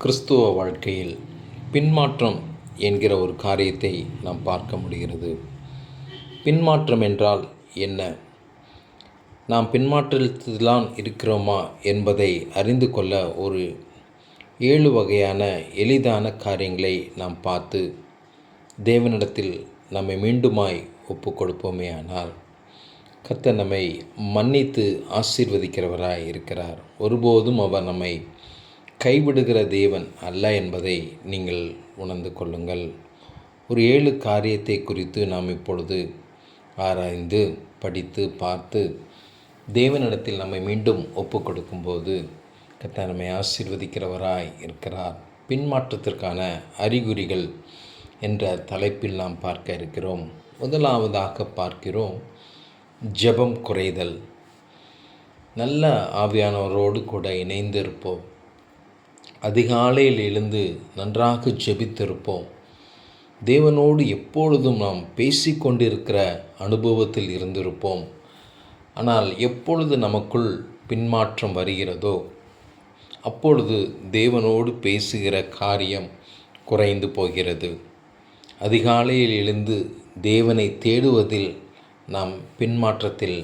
கிறிஸ்துவ வாழ்க்கையில் பின்மாற்றம் என்கிற ஒரு காரியத்தை நாம் பார்க்க முடிகிறது. பின்மாற்றம் என்றால் என்ன? நாம் பின்மாற்றத்தில்தான் இருக்கிறோமா என்பதை அறிந்து கொள்ள ஒரு ஏழு வகையான எளிதான காரியங்களை நாம் பார்த்து தேவனிடத்தில் நம்மை மீண்டுமாய் ஒப்பு கொடுப்போமே ஆனால் கர்த்தர் நம்மை மன்னித்து ஆசீர்வதிக்கிறவராய் இருக்கிறார். ஒருபோதும் அவர் நம்மை கைவிடுகிற தேவன் அல்ல என்பதை நீங்கள் உணர்ந்து கொள்ளுங்கள். ஒரு ஏழு காரியத்தை குறித்து நாம் இப்பொழுது ஆராய்ந்து படித்து பார்த்து தேவனிடத்தில் நம்மை மீண்டும் ஒப்பு கொடுக்கும்போது கர்த்தர் நம்மை ஆசீர்வதிக்கிறவராய் இருக்கிறார். பின்மாற்றத்திற்கான அறிகுறிகள் என்ற தலைப்பில் நாம் பார்க்க இருக்கிறோம். முதலாவதாக பார்க்கிறோம் ஜெபம் குறைதல். நல்ல ஆவியானவரோடு கூட இணைந்திருப்போம். அதிகாலையில் எழுந்து நன்றாக ஜெபித்திருப்போம். தேவனோடு எப்பொழுதும் நாம் பேசிக்கொண்டிருக்கிற அனுபவத்தில் இருந்திருப்போம். ஆனால் எப்பொழுது நமக்குள் பின்மாற்றம் வருகிறதோ அப்பொழுது தேவனோடு பேசுகிற காரியம் குறைந்து போகிறது. அதிகாலையில் எழுந்து தேவனை தேடுவதில் நாம் பின்மாற்றத்தில்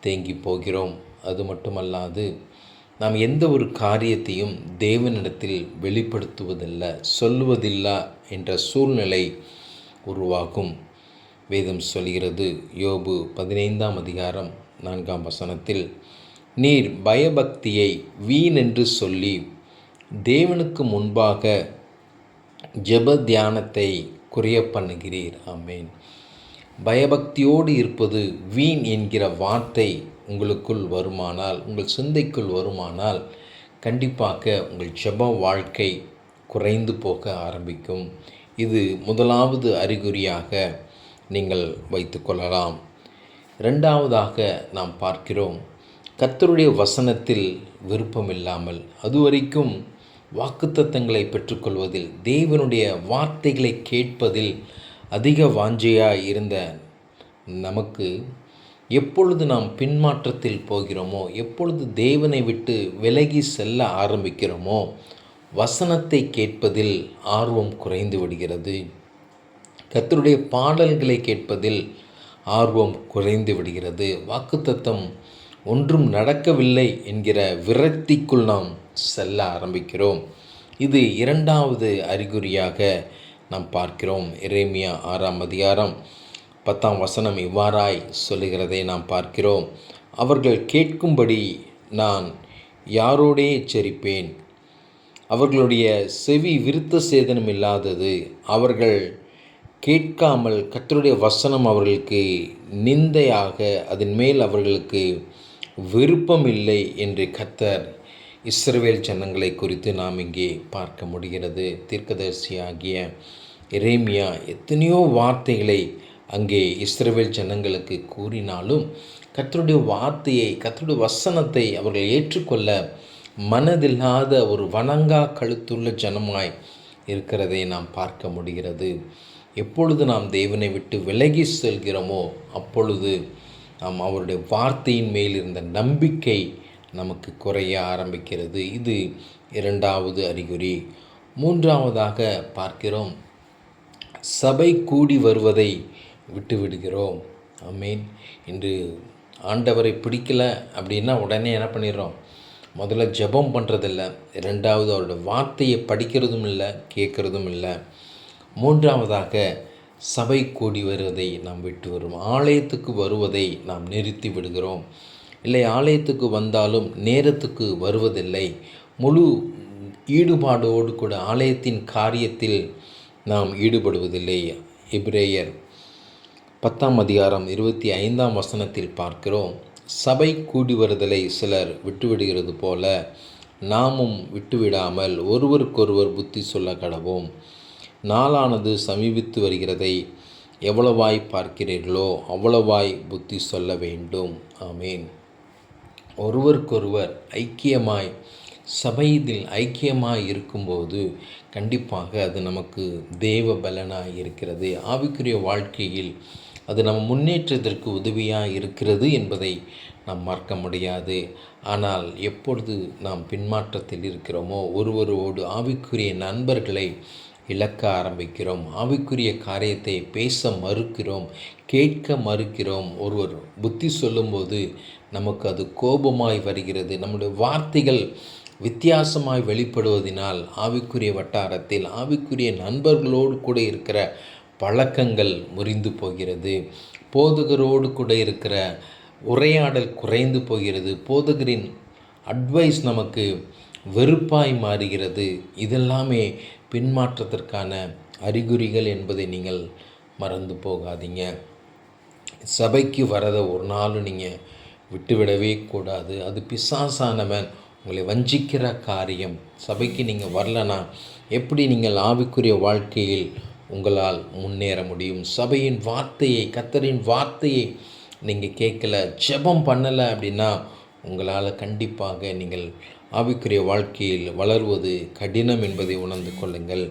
தேங்கி போகிறோம். அது மட்டுமல்லாது நாம் எந்த ஒரு காரியத்தையும் தேவனிடத்தில் வெளிப்படுத்துவதில்ல சொல்லுவதில்லை என்ற சூழ்நிலை உருவாகும். வேதம் சொல்கிறது யோபு பதினைந்தாம் அதிகாரம் நான்காம் வசனத்தில் நீர் பயபக்தியை வீண் என்று சொல்லி தேவனுக்கு முன்பாக ஜெப தியானத்தை குறைய பண்ணுகிறீர் ஆமேன். பயபக்தியோடு இருப்பது வீண் என்கிற வார்த்தை உங்களுக்குள் வருமானால் உங்கள் சிந்தைக்குள் வருமானால் கண்டிப்பாக உங்கள் ஜப வாழ்க்கை குறைந்து போக ஆரம்பிக்கும். இது முதலாவது அறிகுறியாக நீங்கள் வைத்துக்கொள்ளலாம் ரெண்டாவதாக நாம் பார்க்கிறோம் கத்தருடைய வசனத்தில் விருப்பமில்லாமல் அதுவரைக்கும் வாக்குத்தத்தங்களை பெற்றுக்கொள்வதில் தேவனுடைய வார்த்தைகளை கேட்பதில் அதிக வாஞ்சையாக இருந்த நமக்கு எப்பொழுது நாம் பின்மாற்றத்தில் போகிறோமோ எப்பொழுது தேவனை விட்டு விலகி செல்ல ஆரம்பிக்கிறோமோ வசனத்தை கேட்பதில் ஆர்வம் குறைந்து விடுகிறது. கத்தருடைய பாடல்களை கேட்பதில் ஆர்வம் குறைந்து விடுகிறது. வாக்குத்தத்தம் ஒன்றும் நடக்கவில்லை என்கிற விரக்திக்குள் நாம் செல்ல ஆரம்பிக்கிறோம். இது இரண்டாவது அறிகுறியாக நாம் பார்க்கிறோம். இரேமியா ஆறாம் அதிகாரம் பத்தாம் வசனம் இவ்வாறாய் சொல்லுகிறதை நாம் பார்க்கிறோம். அவர்கள் கேட்கும்படி நான் யாரோடே எச்சரிப்பேன்? அவர்களுடைய செவி விருத்த சேதனம் இல்லாதது அவர்கள் கேட்காமல் கத்தருடைய வசனம் அவர்களுக்கு நிந்தையாக அதன் மேல் அவர்களுக்கு விருப்பம் இல்லை என்று கத்தர் இஸ்ரவேல் ஜனங்களை குறித்து நாம் இங்கே பார்க்க முடிகிறது. தீர்க்கதரிசியாகிய இரேமியா எத்தனையோ வார்த்தைகளை அங்கே இஸ்ரேவேல் ஜனங்களுக்கு கூறினாலும் கத்தருடைய வார்த்தையை கத்தருடைய வசனத்தை அவர்கள் ஏற்றுக்கொள்ள மனதில்லாத ஒரு வணங்கா கழுத்துள்ள ஜனமாய் இருக்கிறதை நாம் பார்க்க முடிகிறது. எப்பொழுது நாம் தேவனை விட்டு விலகி செல்கிறோமோ அப்பொழுது நாம் அவருடைய வார்த்தையின் மேல் இருந்த நம்பிக்கை நமக்கு குறைய ஆரம்பிக்கிறது. இது இரண்டாவது அறிகுறி. மூன்றாவதாக பார்க்கிறோம். சபை கூடி வருவதை விட்டு விடுகிறோம் இன்று ஆண்டவரை பிடிக்கல அப்படின்னா உடனே என்ன பண்ணிடுறோம்? முதல்ல ஜெபம் பண்ணுறதில்ல ரெண்டாவது அவரோட வார்த்தையை படிக்கிறதும் இல்லை கேட்குறதும் இல்லை. மூன்றாவதாக சபை கூடி வருவதை நாம் விட்டு வரும். ஆலயத்துக்கு வருவதை நாம் நிறுத்தி விடுகிறோம். இல்லை ஆலயத்துக்கு வந்தாலும் நேரத்துக்கு வருவதில்லை. முழு ஈடுபாடோடு கூட ஆலயத்தின் காரியத்தில் நாம் ஈடுபடுவதில்லை. எபிரேயர் பத்தாம் அதிகாரம் இருபத்தி ஐந்தாம் வசனத்தில் பார்க்கிறோம். சபை கூடி வருதலை சிலர் விட்டுவிடுகிறது போல நாமும் விட்டுவிடாமல் ஒருவருக்கொருவர் புத்தி சொல்ல கடவோம். நாளானது சமீபித்து வருகிறதை எவ்வளவாய் பார்க்கிறீர்களோ அவ்வளவாய் புத்தி சொல்ல வேண்டும். ஆமீன். ஒருவருக்கொருவர் ஐக்கியமாய் சபையில் ஐக்கியமாய் இருக்கும்போது கண்டிப்பாக அது நமக்கு தேவ பலனாக இருக்கிறது. ஆவிக்குரிய வாழ்க்கையில் அது நம் முன்னேற்றத்திற்கு உதவியாக இருக்கிறது என்பதை நாம் மறக்க முடியாது. ஆனால் எப்பொழுது நாம் பின்மாற்றத்தில் இருக்கிறோமோ ஒருவரோடு ஆவிக்குரிய நண்பர்களை இழக்க ஆரம்பிக்கிறோம். ஆவிக்குரிய காரியத்தை பேச மறுக்கிறோம் கேட்க மறுக்கிறோம். ஒருவர் புத்தி சொல்லும்போது நமக்கு அது கோபமாய் வருகிறது. நம்முடைய வார்த்தைகள் வித்தியாசமாய் வெளிப்படுவதினால் ஆவிக்குரிய வட்டாரத்தில் ஆவிக்குரிய நண்பர்களோடு கூட இருக்கிற பழக்கங்கள் முறிந்து போகிறது. போதகரோடு கூட இருக்கிற உரையாடல் குறைந்து போகிறது. போதகரின் அட்வைஸ் நமக்கு வெறுப்பாய் மாறுகிறது. இதெல்லாமே பின்மாற்றத்திற்கான அறிகுறிகள் என்பதை நீங்கள் மறந்து போகாதீங்க. சபைக்கு வரதை ஒரு நாளும் நீங்கள் விட்டுவிடவே கூடாது. அது பிசாசானவன் உங்களை வஞ்சிக்கிற காரியம். சபைக்கு நீங்கள் வரலனா எப்படி நீங்கள் ஆவிக்குரிய வாழ்க்கையில் உங்களால் முன்னேற முடியும். சபையின் வார்த்தையை கத்தரின் வார்த்தையை நீங்கள் கேட்கல ஜெபம் பண்ணலை அப்படின்னா உங்களால் கண்டிப்பாக நீங்கள் ஆவிக்குரிய வாழ்க்கையில் வளர்வது கடினம் என்பதை உணர்ந்து கொள்ளுங்கள்.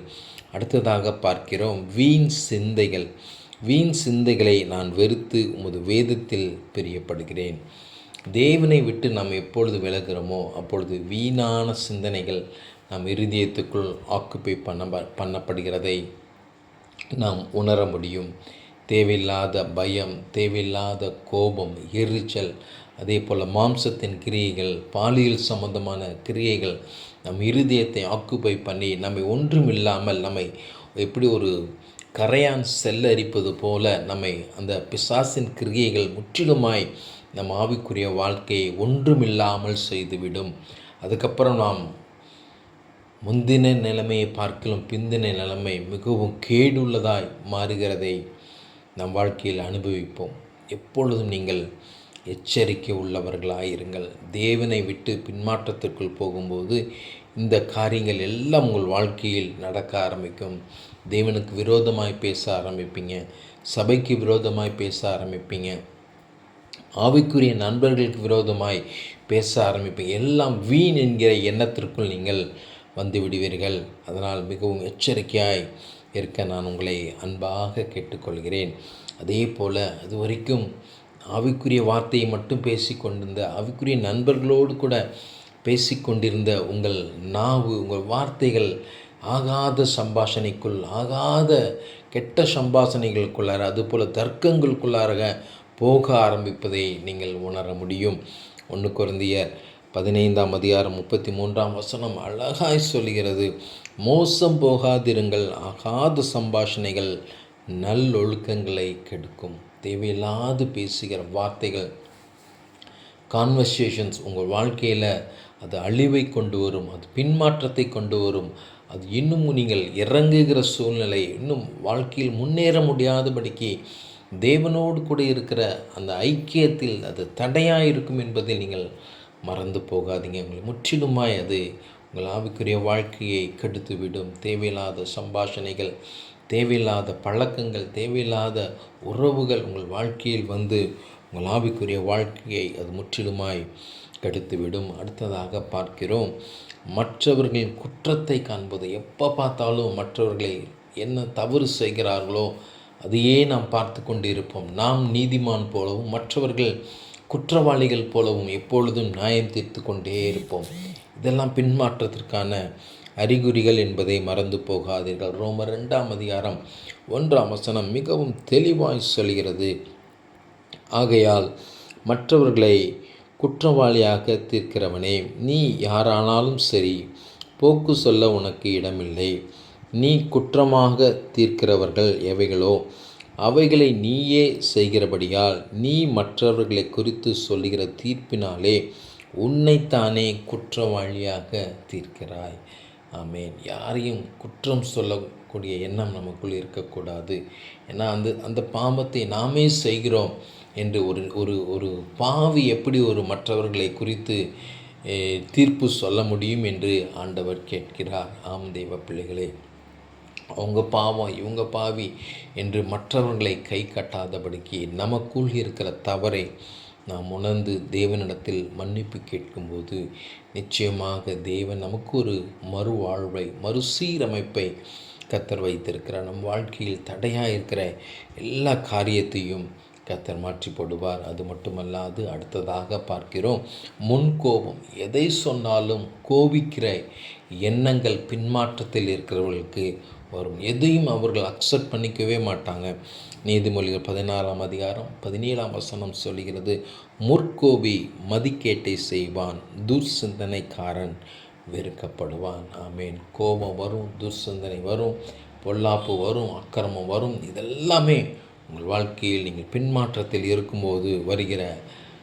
அடுத்ததாக பார்க்கிறோம் வீண் சிந்தைகள். வீண் சிந்தைகளை நான் வெறுத்து உமது வேதத்தில் பிரியப்படுகிறேன். தேவனை விட்டு நாம் எப்பொழுது விலகிறோமோ அப்பொழுது வீணான சிந்தனைகள் நம் இருதயத்துக்குள் ஆக்குப்பை பண்ண பண்ணப்படுகிறதை நாம் உணர முடியும். தேவையில்லாத பயம் தேவையில்லாத கோபம் எரிச்சல் அதே போல் மாம்சத்தின் கிரியைகள் பாலியல் சம்பந்தமான கிரியைகள் நம் இருதயத்தை ஆக்குப்பை பண்ணி நம்மை ஒன்றும் இல்லாமல் நம்மை எப்படி ஒரு கரையான் செல்லரிப்பது போல நம்மை அந்த பிசாசின் கிரியைகள் முற்றிலுமாய் நம் ஆவிக்குரிய வாழ்க்கையை ஒன்றுமில்லாமல் செய்துவிடும். அதுக்கப்புறம் நாம் முந்தின நிலைமையை பார்க்கலும் பிந்தின நிலைமை மிகவும் கேடுள்ளதாய் மாறுகிறதை நம் வாழ்க்கையில் அனுபவிப்போம். எப்பொழுதும் நீங்கள் எச்சரிக்கை உள்ளவர்களாக இருங்கள். தேவனை விட்டு பின்மாற்றத்திற்குள் போகும்போது இந்த காரியங்கள் எல்லாம் உங்கள் வாழ்க்கையில் நடக்க ஆரம்பிக்கும். தேவனுக்கு விரோதமாய் பேச ஆரம்பிப்பீங்க. சபைக்கு விரோதமாய் பேச ஆரம்பிப்பீங்க. ஆவிக்குரிய நண்பர்களுக்கு விரோதமாய் பேச ஆரம்பிப்பீங்க. எல்லாம் வீண் என்கிற எண்ணத்திற்குள் நீங்கள் வந்து விடுவீர்கள் அதனால் மிகவும் எச்சரிக்கையாய் இருக்க நான் உங்களை அன்பாக கேட்டுக்கொள்கிறேன். அதே போல் அது வரைக்கும் ஆவிக்குரிய வார்த்தையை மட்டும் பேசி கொண்டிருந்த ஆவிக்குரிய நண்பர்களோடு கூட பேசிக்கொண்டிருந்த உங்கள் நாவு உங்கள் வார்த்தைகள் ஆகாத சம்பாஷணைக்குள் ஆகாத கெட்ட சம்பாஷணைகளுக்குள்ளார அதுபோல் தர்க்கங்களுக்குள்ளாக போக ஆரம்பிப்பதை நீங்கள் உணர முடியும். ஒன்று குறைந்திய பதினைந்தாம் அதிகாரம் முப்பத்தி மூன்றாம் வசனம் அழகாய் சொல்கிறது மோசம் போகாதிருங்கள் ஆகாத சம்பாஷணைகள் நல்லொழுக்கங்களை கெடுக்கும். தேவையில்லாது பேசுகிற வார்த்தைகள் கான்வர்சேஷன்ஸ் உங்கள் வாழ்க்கையில் அது அழிவை கொண்டு வரும் அது பின்மாற்றத்தை கொண்டு வரும். அது இன்னும் நீங்கள் இறங்குகிற சூழ்நிலை இன்னும் வாழ்க்கையில் முன்னேற முடியாதபடிக்கு தேவனோடு கூட இருக்கிற அந்த ஐக்கியத்தில் அது தடையாக இருக்கும் என்பதை நீங்கள் மறந்து போகாதீங்க. உங்களை முற்றிலுமாய் அது உங்கள் ஆவிக்குரிய வாழ்க்கையை கெடுத்துவிடும். தேவையில்லாத சம்பாஷணைகள் தேவையில்லாத பழக்கங்கள் தேவையில்லாத உறவுகள் உங்கள் வாழ்க்கையில் வந்து உங்கள் ஆவிக்குரிய வாழ்க்கையை அது முற்றிலுமாய் கெடுத்துவிடும். அடுத்ததாக பார்க்கிறோம். மற்றவர்களின் குற்றத்தை காண்பது எப்போ பார்த்தாலும் மற்றவர்களை என்ன தவறு செய்கிறார்களோ அதையே நாம் பார்த்து கொண்டு இருப்போம் நாம் நீதிமான் போலவும் மற்றவர்கள் குற்றவாளிகள் போலவும் எப்பொழுதும் நியாயம் தீர்த்து கொண்டே இருப்போம். இதெல்லாம் பின்மாற்றத்திற்கான அறிகுறிகள் என்பதை மறந்து போகாதீர்கள். ரோம ரெண்டாம் அதிகாரம் ஒன்றாம் வசனம் மிகவும் தெளிவாய் சொல்கிறது. ஆகையால் மற்றவர்களை குற்றவாளியாக தீர்க்கிறவனே நீ யாரானாலும் சரி போக்கு சொல்ல உனக்கு இடமில்லை. நீ குற்றமாக தீர்க்கிறவர்கள் எவைகளோ? அவைகளை நீயே செய்கிறபடியால் நீ மற்றவர்களை குறித்து சொல்லுகிற தீர்ப்பினாலே உன்னைத்தானே குற்றவாளியாக தீர்க்கிறாய். ஆமேன். யாரையும் குற்றம் சொல்லக்கூடிய எண்ணம் நமக்குள் இருக்கக்கூடாது. ஏன்னா அந்த அந்த பாவத்தை நாமே செய்கிறோம் என்று ஒரு ஒரு ஒரு பாவி எப்படி ஒரு மற்றவர்களை குறித்து தீர்ப்பு சொல்ல முடியும் என்று ஆண்டவர் கேட்கிறார். ஆம் தெய்வ பிள்ளைகளே. அவங்க பாவம் இவங்க பாவி என்று மற்றவர்களை கை கட்டாதபடிக்கு நமக்குள் இருக்கிற தவறை நாம் உணர்ந்து தேவனிடத்தில் மன்னிப்பு கேட்கும்போது நிச்சயமாக தேவன் நமக்கு ஒரு மறுவாழ்வை மறுசீரமைப்பை கத்தர் வைத்திருக்கிறார். நம் வாழ்க்கையில் தடையாக இருக்கிற எல்லா காரியத்தையும் கத்தர் மாற்றி போடுவார். அது மட்டுமல்லாது அடுத்ததாக பார்க்கிறோம் முன்கோபம் எதை சொன்னாலும் கோபிக்கிற எண்ணங்கள் பின்மாற்றத்தில் இருக்கிறவர்களுக்கு வரும். எதையும் அவர்கள் அக்செப்ட் பண்ணிக்கவே மாட்டாங்க. நீதிமொழிகள் பதினாறாம் அதிகாரம் பதினேழாம் வசனம் சொல்கிறது முற்கோபி மதிக்கேட்டை செய்வான் துர்சிந்தனைக்காரன் வெறுக்கப்படுவான். ஆமேன். கோபம் வரும் துர்சிந்தனை வரும் பொல்லாப்பு வரும் அக்கிரமம் வரும். இதெல்லாமே உங்கள் வாழ்க்கையில் நீங்கள் பின்மாற்றத்தில் இருக்கும்போது வருகிற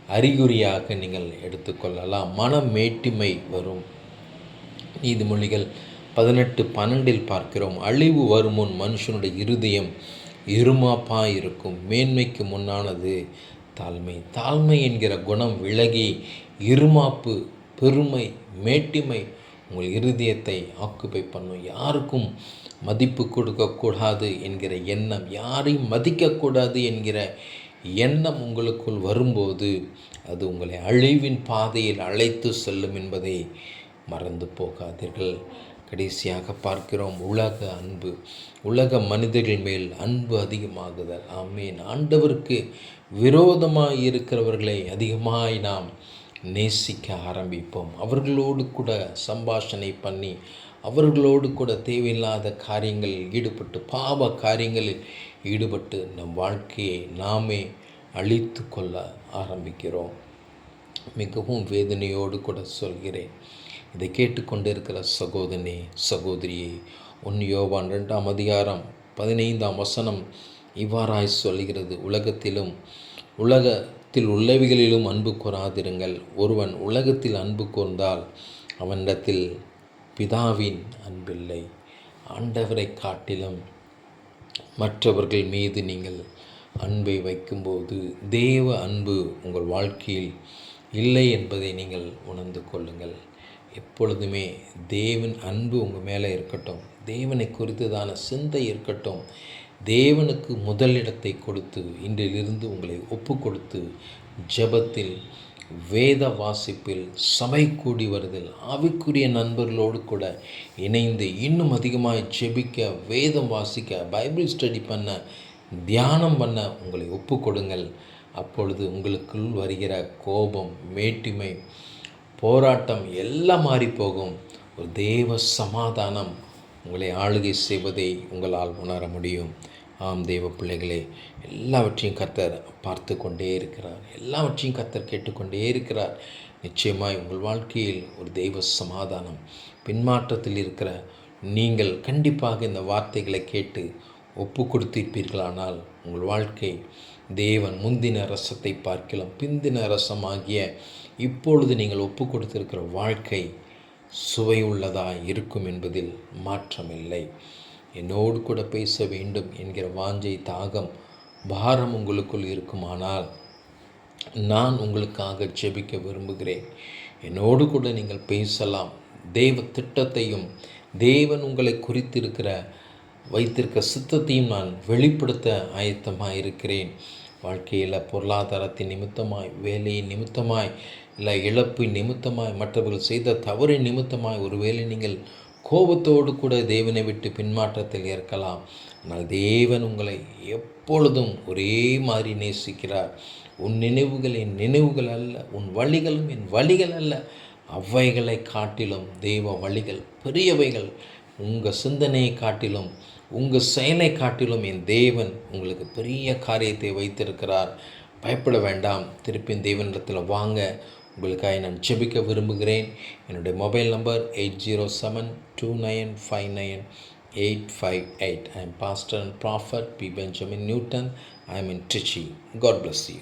அறிகுறியாக நீங்கள் எடுத்துக்கொள்ளலாம். மன மேட்டிமை வரும். நீதிமொழிகள் பதினெட்டு பன்னெண்டில் பார்க்கிறோம். அழிவு வரும் முன் மனுஷனுடைய இருதயம் இருமாப்பாக இருக்கும். மேன்மைக்கு முன்னானது தாழ்மை. தாழ்மை என்கிற குணம் விலகி இருமாப்பு பெருமை மேட்டிமை உங்கள் இருதயத்தை ஆக்குப்பை பண்ணும். யாருக்கும் மதிப்பு கொடுக்கக்கூடாது என்கிற எண்ணம் யாரையும் மதிக்கக்கூடாது என்கிற எண்ணம் உங்களுக்குள் வரும்போது அது உங்களை அழிவின் பாதையில் அழைத்து செல்லும் என்பதை மறந்து போகாதீர்கள். கடைசியாக பார்க்கிறோம் உலக அன்பு. உலக மனிதர்கள் மேல் அன்பு அதிகமாகுதல். ஆமீன். ஆண்டவருக்கு விரோதமாக இருக்கிறவர்களை அதிகமாய் நாம் நேசிக்க ஆரம்பிப்போம். அவர்களோடு கூட சம்பாஷணை பண்ணி அவர்களோடு கூட தேவையில்லாத காரியங்களில் ஈடுபட்டு பாவ காரியங்களில் ஈடுபட்டு நம் வாழ்க்கையை நாமே அழித்து கொள்ள ஆரம்பிக்கிறோம். மிகவும் வேதனையோடு கூட சொல்கிறேன். இதை கேட்டுக்கொண்டிருக்கிற சகோதரனே சகோதரியே ஒன் யோவான் ரெண்டாம் அதிகாரம் பதினைந்தாம் வசனம் இவ்வாறாய் சொல்கிறது உலகத்திலும் உலகத்தில் உள்ளவைகளிலும் அன்பு கூறாதிருங்கள். ஒருவன் உலகத்தில் அன்பு கூர்ந்தால் அவனிடத்தில் பிதாவின் அன்பில்லை. ஆண்டவரை காட்டிலும் மற்றவர்கள் மீது நீங்கள் அன்பை வைக்கும்போது தேவ அன்பு உங்கள் வாழ்க்கையில் இல்லை என்பதை நீங்கள் உணர்ந்து கொள்ளுங்கள். எப்பொழுதுமே தேவன் அன்பு உங்கள் மேலே இருக்கட்டும். தேவனை குறித்ததான சிந்தை இருக்கட்டும். தேவனுக்கு முதலிடத்தை கொடுத்து இன்றிலிருந்து உங்களை ஒப்பு கொடுத்து ஜபத்தில் வேத வாசிப்பில் சபை கூடி வருதல் ஆவிக்குரிய நண்பர்களோடு கூட இணைந்து இன்னும் அதிகமாக ஜெபிக்க வேதம் வாசிக்க பைபிள் ஸ்டடி பண்ண தியானம் பண்ண உங்களை ஒப்பு கொடுங்கள். அப்பொழுது உங்களுக்குள் வருகிற கோபம் மேட்டிமை போராட்டம் எல்லாம் மாறி போகும். ஒரு தேவ சமாதானம் உங்களை ஆளுகை செய்வதை உங்களால் உணர முடியும். ஆம் தெய்வ பிள்ளைகளே எல்லாவற்றையும் கர்த்தர் பார்த்து கொண்டே இருக்கிறார். எல்லாவற்றையும் கர்த்தர் கேட்டுக்கொண்டே இருக்கிறார். நிச்சயமாய் உங்கள் வாழ்க்கையில் ஒரு தெய்வ சமாதானம் பின்மாற்றத்தில் இருக்கிற நீங்கள் கண்டிப்பாக இந்த வார்த்தைகளை கேட்டு ஒப்பு கொடுத்திருப்பீர்களானால் உங்கள் வாழ்க்கை தேவன் முந்தின ரசத்தை பார்க்கலாம். பிந்தின ரசமாகிய இப்பொழுது நீங்கள் ஒப்பு கொடுத்திருக்கிற வாழ்க்கை சுவையுள்ளதாக இருக்கும் என்பதில் மாற்றமில்லை. என்னோடு கூட பேச வேண்டும் என்கிற வாஞ்சை தாகம் பாரம் உங்களுக்குள் இருக்குமானால் நான் உங்களுக்காக ஜெபிக்க விரும்புகிறேன். என்னோடு கூட நீங்கள் பேசலாம். தேவ திட்டத்தையும் தேவன் உங்களை குறித்திருக்கிற வைத்திருக்க சித்தத்தையும் நான் வெளிப்படுத்த ஆயத்தமாக இருக்கிறேன். வாழ்க்கையில் பொருளாதாரத்தின் நிமித்தமாய் வேலையின் நிமித்தமாய் இல்லை இழப்பின் நிமித்தமாய் மற்றவர்கள் செய்த தவறின் நிமித்தமாய் ஒருவேளை நீங்கள் கோபத்தோடு கூட தேவனை விட்டு பின்மாற்றத்தில் இருக்கலாம் ஆனால் தேவன் உங்களை எப்பொழுதும் ஒரே மாதிரி நேசிக்கிறார். உன் நினைவுகள் என் நினைவுகள் அல்ல உன் வழிகளும் என் வழிகள் அல்ல. அவைகளை காட்டிலும் தெய்வ வழிகள் பெரியவைகள் உங்கள் சிந்தனையை காட்டிலும் உங்கள் செயலை காட்டிலும் என் தேவன் உங்களுக்கு பெரிய காரியத்தை வைத்திருக்கிறார். பயப்பட வேண்டாம். திருப்பி தேவனிடத்தில் வாங்க. உங்களுக்காக நான் ஜெபிக்க விரும்புகிறேன். என்னுடைய mobile number eight zero seven two nine five nine eight five eight. I am pastor and prophet B Benjamin Newton. I am in Trichy. God bless you